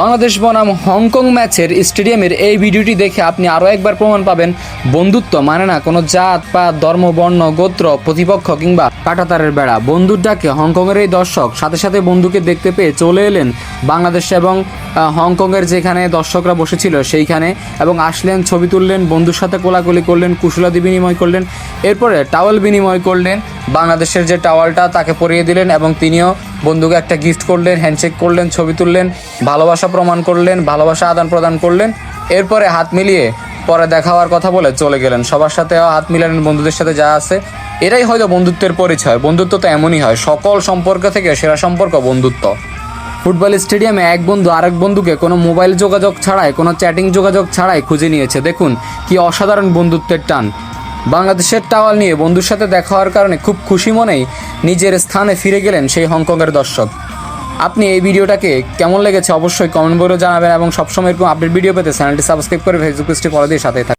বাংলাদেশ বনাম হংকং ম্যাচের স্টেডিয়ামের এই ভিডিওটি দেখে আপনি আরও একবার প্রমাণ পাবেন, বন্ধুত্ব মানে না কোনো জাত, পাত, ধর্ম, বর্ণ, গোত্র, প্রতিপক্ষ কিংবা কাটাতারের বেড়া। বন্ধুর ডাকে হংকংয়ের এই দর্শক সাথে সাথে বন্ধুকে দেখতে পেয়ে চলে এলেন বাংলাদেশ এবং হংকংয়ের যেখানে দর্শকরা বসেছিল সেইখানে এবং আসলেন, ছবি তুললেন, বন্ধুর সাথে কোলাকুলি করলেন, কুশলাদি বিনিময় করলেন, এরপরে টাওয়াল বিনিময় করলেন বাংলাদেশের যে টাওয়ালটা তাকে পরিয়ে দিলেন এবং তিনিও বন্ধুকে একটা গিফট করলেন হ্যান্ডশেক করলেন, ছবি তুললেন, ভালোবাসা প্রমাণ করলেন, ভালোবাসা আদান প্রদান করলেন। এরপরে হাত মিলিয়ে পরে দেখা হওয়ার কথা বলে চলে গেলেন। সবার সাথে হাত মিলালেন বন্ধুদের সাথে যা আছে। এটাই হয়তো বন্ধুত্বের পরিচয়। বন্ধুত্ব তো এমনই হয়, সকল সম্পর্ক থেকে সেরা সম্পর্ক বন্ধুত্ব। ফুটবল স্টেডিয়ামে এক বন্ধু আরেক বন্ধুকে কোনো মোবাইল যোগাযোগ ছাড়াই, কোনো চ্যাটিং যোগাযোগ ছাড়াই খুঁজে নিয়েছে। দেখুন কি অসাধারণ বন্ধুত্বের টান। বাংলাদেশের টাওয়াল নিয়ে বন্ধুর সাথে দেখা হওয়ার কারণে খুব খুশি মনেই নিজের স্থানে ফিরে গেলেন সেই হংকংয়ের দর্শক। আপনি এই ভিডিওটাকে কেমন লেগেছে অবশ্যই কমেন্ট করে জানাবেন এবং সবসময় এরকম আপডেট ভিডিও পেতে চ্যানেলটি সাবস্ক্রাইব করে ফেসবুক পেজটি ফলো দিয়ে সাথে থাকবেন